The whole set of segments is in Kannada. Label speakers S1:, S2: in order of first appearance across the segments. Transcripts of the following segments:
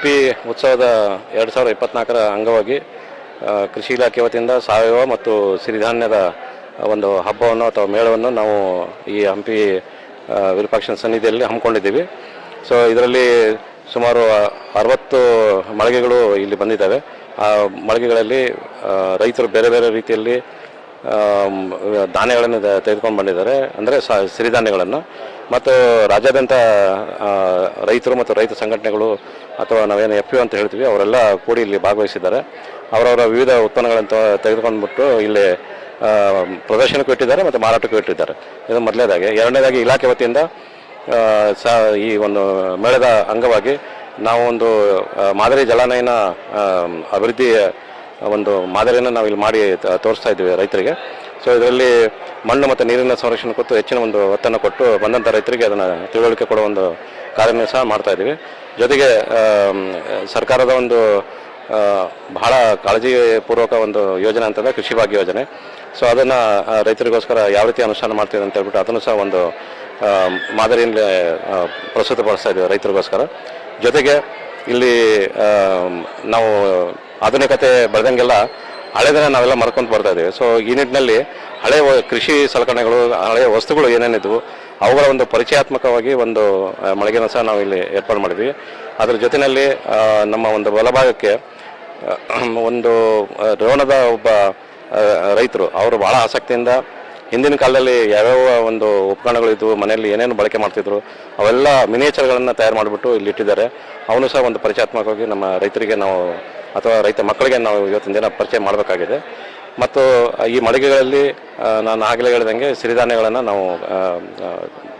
S1: ಹಂಪಿ ಉತ್ಸವದ ಎರಡು ಸಾವಿರದ ಇಪ್ಪತ್ನಾಲ್ಕರ ಅಂಗವಾಗಿ ಕೃಷಿ ಇಲಾಖೆ ವತಿಯಿಂದ ಸಾವಯವ ಮತ್ತು ಸಿರಿಧಾನ್ಯದ ಒಂದು ಹಬ್ಬವನ್ನು ಅಥವಾ ಮೇಳವನ್ನು ನಾವು ಈ ಹಂಪಿ ವಿರೂಪಾಕ್ಷನ ಸನ್ನಿಧಿಯಲ್ಲಿ ಹಮ್ಮಿಕೊಂಡಿದ್ದೀವಿ. ಸೊ ಇದರಲ್ಲಿ ಸುಮಾರು ಅರವತ್ತು ಮಳಿಗೆಗಳು ಇಲ್ಲಿ ಬಂದಿದ್ದಾವೆ. ಆ ಮಳಿಗೆಗಳಲ್ಲಿ ರೈತರು ಬೇರೆ ಬೇರೆ ರೀತಿಯಲ್ಲಿ ಧಾನ್ಯಗಳನ್ನು ತೆಗೆದುಕೊಂಡು ಬಂದಿದ್ದಾರೆ. ಅಂದರೆ ಸಿರಿಧಾನ್ಯಗಳನ್ನು. ಮತ್ತು ರಾಜ್ಯಾದ್ಯಂತ ರೈತರು ಮತ್ತು ರೈತ ಸಂಘಟನೆಗಳು ಅಥವಾ ನಾವೇನು ಎಫ್ ಯು ಅಂತ ಹೇಳ್ತೀವಿ ಅವರೆಲ್ಲ ಕೂಡಿ ಇಲ್ಲಿ ಭಾಗವಹಿಸಿದ್ದಾರೆ. ಅವರವರ ವಿವಿಧ ಉತ್ಪನ್ನಗಳನ್ನು ತೆಗೆದುಕೊಂಡ್ಬಿಟ್ಟು ಇಲ್ಲಿ ಪ್ರದರ್ಶನಕ್ಕೂ ಇಟ್ಟಿದ್ದಾರೆ ಮತ್ತು ಮಾರಾಟಕ್ಕೂ ಇಟ್ಟಿದ್ದಾರೆ. ಇದು ಮೊದಲನೇದಾಗಿ ಎರಡನೇದಾಗಿ ಇಲಾಖೆ ವತಿಯಿಂದ ಆ, ಸ ಈ ಒಂದು ಮೇಳದ ಅಂಗವಾಗಿ ನಾವು ಒಂದು ಮಾದರಿ ಜಲಾನಯನ ಅಭಿವೃದ್ಧಿಯ ಅಭಿವೃದ್ಧಿ ಒಂದು ಮಾದರಿಯನ್ನು ನಾವು ಇಲ್ಲಿ ಮಾಡಿ ತೋರಿಸ್ತಾ ಇದ್ದೀವಿ ರೈತರಿಗೆ. ಸೊ ಇದರಲ್ಲಿ ಮಣ್ಣು ಮತ್ತು ನೀರಿನ ಸಂರಕ್ಷಣೆ ಕೊಟ್ಟು ಹೆಚ್ಚಿನ ಒಂದು ಒತ್ತನ್ನು ಕೊಟ್ಟು ಬಂದಂಥ ರೈತರಿಗೆ ಅದನ್ನು ತಿಳುವಳಿಕೆ ಕೊಡೋ ಒಂದು ಕಾರ್ಯವನ್ನು ಸಹ ಮಾಡ್ತಾ ಇದ್ದೀವಿ. ಜೊತೆಗೆ ಸರ್ಕಾರದ ಒಂದು ಬಹಳ ಕಾಳಜಿ ಪೂರ್ವಕ ಒಂದು ಯೋಜನೆ ಅಂತಂದರೆ ಕೃಷಿ ಭಾಗ್ಯ ಯೋಜನೆ. ಸೊ, ಅದನ್ನು ರೈತರಿಗೋಸ್ಕರ ಯಾವ ರೀತಿ ಅನುಷ್ಠಾನ ಮಾಡ್ತೀವಿ ಅಂತ ಹೇಳ್ಬಿಟ್ಟು ಅದನ್ನು ಸಹ ಒಂದು ಮಾದರಿಯಲ್ಲಿ ಪ್ರಸ್ತುತಪಡಿಸ್ತಾ ಇದ್ದೀವಿ ರೈತರಿಗೋಸ್ಕರ. ಜೊತೆಗೆ, ಇಲ್ಲಿ ನಾವು ಆಧುನಿಕತೆ ಬೆಳೆದಂಗೆಲ್ಲ ಹಳೆದನ್ನ ನಾವೆಲ್ಲ ಮರ್ಕೊಂಡು ಬರ್ತಾ ಇದ್ದೀವಿ. ಸೊ, ಈ ನಿಟ್ಟಿನಲ್ಲಿ ಹಳೆ ಕೃಷಿ ಸಲಕರಣೆಗಳು ಹಳೆಯ ವಸ್ತುಗಳು ಏನೇನಿದ್ವು, ಅವುಗಳ ಒಂದು ಪರಿಚಯಾತ್ಮಕವಾಗಿ ಒಂದು ಮಳಿಗೆನ ಸಹ ನಾವು ಇಲ್ಲಿ ಏರ್ಪಾಡು ಮಾಡಿದ್ವಿ. ಅದರ ಜೊತೆಯಲ್ಲಿ ನಮ್ಮ ಒಂದು ಬಲಭಾಗಕ್ಕೆ ಒಂದು ರೋಣದ ಒಬ್ಬ ರೈತರು, ಅವರು ಬಹಳ ಆಸಕ್ತಿಯಿಂದ ಹಿಂದಿನ ಕಾಲದಲ್ಲಿ ಯಾವ್ಯಾವ ಒಂದು ಉಪಕರಣಗಳು ಇದ್ವು, ಮನೆಯಲ್ಲಿ ಏನೇನು ಬಳಕೆ ಮಾಡ್ತಿದ್ರು, ಅವೆಲ್ಲ ಮಿನಿಯೇಚರ್ಗಳನ್ನು ತಯಾರು ಮಾಡಿಬಿಟ್ಟು ಇಲ್ಲಿ ಇಟ್ಟಿದ್ದಾರೆ. ಅವನು ಸಹ ಒಂದು ಪರಿಚಯಾತ್ಮಕವಾಗಿ ನಮ್ಮ ರೈತರಿಗೆ ನಾವು, ಅಥವಾ ರೈತ ಮಕ್ಕಳಿಗೆ ನಾವು ಇವತ್ತಿನ ದಿನ ಪರಿಚಯ ಮಾಡಬೇಕಾಗಿದೆ. ಮತ್ತು ಈ ಮಳಿಗೆಗಳಲ್ಲಿ ನಾನು ಆಗಲೇ ಹೇಳಿದಂಗೆ ಸಿರಿಧಾನ್ಯಗಳನ್ನು ನಾವು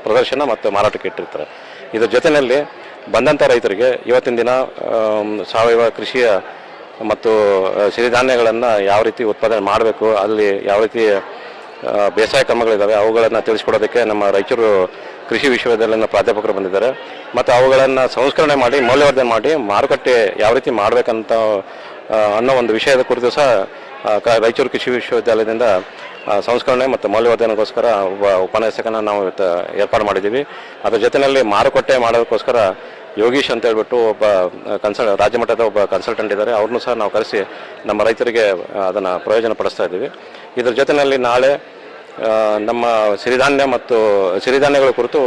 S1: ಪ್ರದರ್ಶನ ಮತ್ತು ಮಾರಾಟಕ್ಕೆ ಇಟ್ಟಿರ್ತಾರೆ. ಇದರ ಜೊತೆಯಲ್ಲಿ ಬಂದಂಥ ರೈತರಿಗೆ ಇವತ್ತಿನ ದಿನ ಸಾವಯವ ಕೃಷಿಯ ಮತ್ತು ಸಿರಿಧಾನ್ಯಗಳನ್ನು ಯಾವ ರೀತಿ ಉತ್ಪಾದನೆ ಮಾಡಬೇಕು, ಅಲ್ಲಿ ಯಾವ ರೀತಿ ಬೇಸಾಯ ಕ್ರಮಗಳಿದ್ದಾವೆ ಅವುಗಳನ್ನು ತಿಳಿಸ್ಕೊಡೋದಕ್ಕೆ ನಮ್ಮ ರಾಯಚೂರು ಕೃಷಿ ವಿಶ್ವವಿದ್ಯಾಲಯದ ಪ್ರಾಧ್ಯಾಪಕರು ಬಂದಿದ್ದಾರೆ. ಮತ್ತು ಅವುಗಳನ್ನು ಸಂಸ್ಕರಣೆ ಮಾಡಿ, ಮೌಲ್ಯವರ್ಧನೆ ಮಾಡಿ ಮಾರುಕಟ್ಟೆ ಯಾವ ರೀತಿ ಮಾಡಬೇಕಂತ ಅನ್ನೋ ಒಂದು ವಿಷಯದ ಕುರಿತು ಸಹ ರಾಯಚೂರು ಕೃಷಿ ವಿಶ್ವವಿದ್ಯಾಲಯದಿಂದ ಸಂಸ್ಕರಣೆ ಮತ್ತು ಮೌಲ್ಯವರ್ಧನೆಗೋಸ್ಕರ ಒಬ್ಬ ಉಪನ್ಯಾಸಕನ ನಾವು ಇವತ್ತು ಏರ್ಪಾಡು ಮಾಡಿದ್ದೀವಿ. ಅದರ ಜೊತೆಯಲ್ಲಿ ಮಾರುಕಟ್ಟೆ ಮಾಡೋದಕ್ಕೋಸ್ಕರ ಯೋಗೀಶ್ ಅಂತ ಹೇಳ್ಬಿಟ್ಟು ಒಬ್ಬ ಕನ್ಸಲ್ ರಾಜ್ಯ ಮಟ್ಟದ ಒಬ್ಬ ಕನ್ಸಲ್ಟೆಂಟ್ ಇದ್ದಾರೆ. ಅವ್ರನ್ನೂ ಸಹ ನಾವು ಕರೆಸಿ ನಮ್ಮ ರೈತರಿಗೆ ಅದನ್ನು ಪ್ರಯೋಜನ ಪಡಿಸ್ತಾ ಇದ್ದೀವಿ. ಇದರ ಜೊತೆಯಲ್ಲಿ ನಾಳೆ ನಮ್ಮ ಸಿರಿಧಾನ್ಯ ಮತ್ತು ಸಿರಿಧಾನ್ಯಗಳ ಕುರಿತು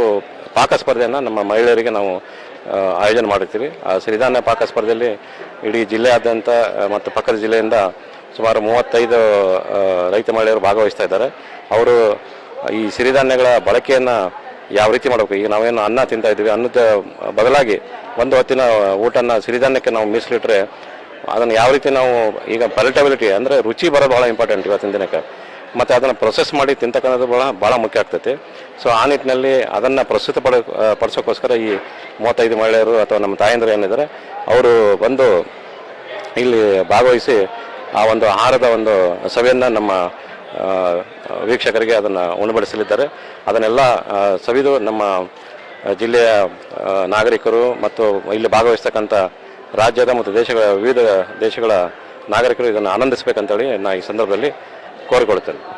S1: ಪಾಕ ಸ್ಪರ್ಧೆಯನ್ನು ನಮ್ಮ ಮಹಿಳೆಯರಿಗೆ ನಾವು ಆಯೋಜನೆ ಮಾಡಿರ್ತೀವಿ. ಆ ಸಿರಿಧಾನ್ಯ ಪಾಕ ಸ್ಪರ್ಧೆಯಲ್ಲಿ ಇಡೀ ಜಿಲ್ಲೆಯಾದ್ಯಂತ ಮತ್ತು ಪಕ್ಕದ ಜಿಲ್ಲೆಯಿಂದ ಸುಮಾರು ಮೂವತ್ತೈದು ರೈತ ಮಹಿಳೆಯರು ಭಾಗವಹಿಸ್ತಾ ಇದ್ದಾರೆ. ಅವರು ಈ ಸಿರಿಧಾನ್ಯಗಳ ಬಳಕೆಯನ್ನು ಯಾವ ರೀತಿ ಮಾಡಬೇಕು? ಈಗ ನಾವೇನು ಅನ್ನ ತಿಂತಾ ಇದ್ದೀವಿ, ಅನ್ನದ ಬದಲಾಗಿ ಒಂದು ಹೊತ್ತಿನ ಊಟನ ಸಿರಿಧಾನ್ಯಕ್ಕೆ ನಾವು ಮೀಸಲಿಟ್ರೆ ಅದನ್ನು ಯಾವ ರೀತಿ ನಾವು ಈಗ ಪಲಿಟಬಿಲಿಟಿ ಅಂದರೆ ರುಚಿ ಬರೋದು ಭಾಳ ಇಂಪಾರ್ಟೆಂಟ್ ಇವತ್ತಿನ ದಿನಕ್ಕೆ. ಮತ್ತು ಅದನ್ನು ಪ್ರೊಸೆಸ್ ಮಾಡಿ ತಿಂತಕ್ಕಂಥದ್ದು ಭಾಳ ಭಾಳ ಮುಖ್ಯ ಆಗ್ತೈತಿ. ಸೊ ಆ ನಿಟ್ಟಿನಲ್ಲಿ ಅದನ್ನು ಪ್ರಸ್ತುತ ಪಡ ಪಡಿಸೋಕ್ಕೋಸ್ಕರ ಈ ಮೂವತ್ತೈದು ಮಹಿಳೆಯರು ಅಥವಾ ನಮ್ಮ ತಾಯಂದಿರು ಏನಿದ್ದಾರೆ, ಅವರು ಬಂದು ಇಲ್ಲಿ ಭಾಗವಹಿಸಿ ಆ ಒಂದು ಆಹಾರದ ಒಂದು ಸವಿಯನ್ನು ನಮ್ಮ ವೀಕ್ಷಕರಿಗೆ ಅದನ್ನು ಉಣಬಡಿಸಲಿದ್ದಾರೆ. ಅದನ್ನೆಲ್ಲ ಸವಿದು ನಮ್ಮ ಜಿಲ್ಲೆಯ ನಾಗರಿಕರು ಮತ್ತು ಇಲ್ಲಿ ಭಾಗವಹಿಸ್ತಕ್ಕಂಥ ರಾಜ್ಯದ ಮತ್ತು ದೇಶಗಳ, ವಿವಿಧ ದೇಶಗಳ ನಾಗರಿಕರು ಇದನ್ನು ಆನಂದಿಸಬೇಕಂತೇಳಿ ನಾ ಈ ಸಂದರ್ಭದಲ್ಲಿ ಕೋರಿಕೊಳ್ತೇನೆ